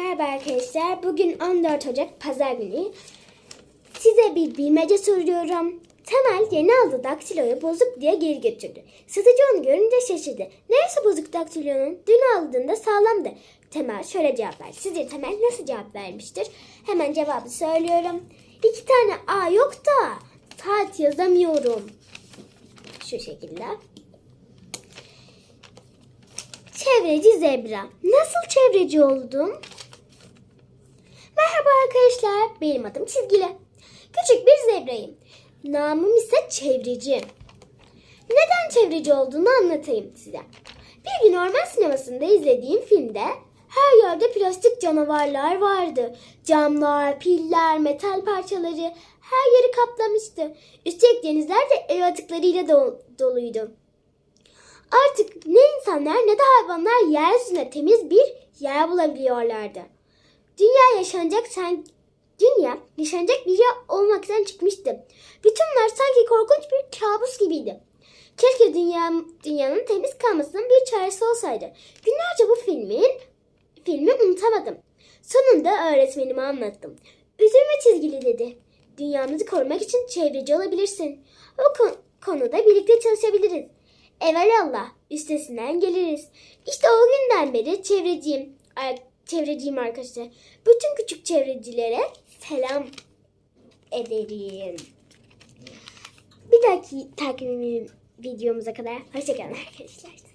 Merhaba arkadaşlar. Bugün 14 Ocak Pazar günü. Size bir bilmece soruyorum. Temel yeni aldığı daktiloyu bozuk diye geri götürdü. Satıcı onu görünce şaşırdı. Neresi bozuk daktilonun? Dün aldığında sağlamdı. Temel şöyle cevap verdi. Sizce Temel nasıl cevap vermiştir? Hemen cevabı söylüyorum. İki tane A yok da saat yazamıyorum. Şu şekilde. Çevreci zebra. Nasıl çevreci oldum? Arkadaşlar. Benim adım Çizgili. Küçük bir zebrayım. Namım ise çevreci. Neden çevreci olduğunu anlatayım size. Bir gün orman sinemasında izlediğim filmde her yerde plastik canavarlar vardı. Camlar, piller, metal parçaları her yeri kaplamıştı. Üstelik denizler de ev atıklarıyla dol- doluydu. Artık ne insanlar ne de hayvanlar yeryüzünde temiz bir yer bulabiliyorlardı. Dünya yaşanacak sen dünya yaşanacak bir yer olmaktan çıkmıştı. Bütün bunlar sanki korkunç bir kabus gibiydi. Keşke dünya, dünyanın temiz kalmasının bir çaresi olsaydı. Günlerce bu filmin filmi unutamadım. Sonunda öğretmenime anlattım. Üzülme çizgili dedi. Dünyamızı korumak için çevreci olabilirsin. O kon- konuda birlikte çalışabiliriz. Evelallah üstesinden geliriz. İşte o günden beri çevreciyim. Ay, çevreciyim arkadaşlar. Bütün küçük çevrecilere selam ederim. Bir dahaki takvim videomuza kadar hoşçakalın arkadaşlar.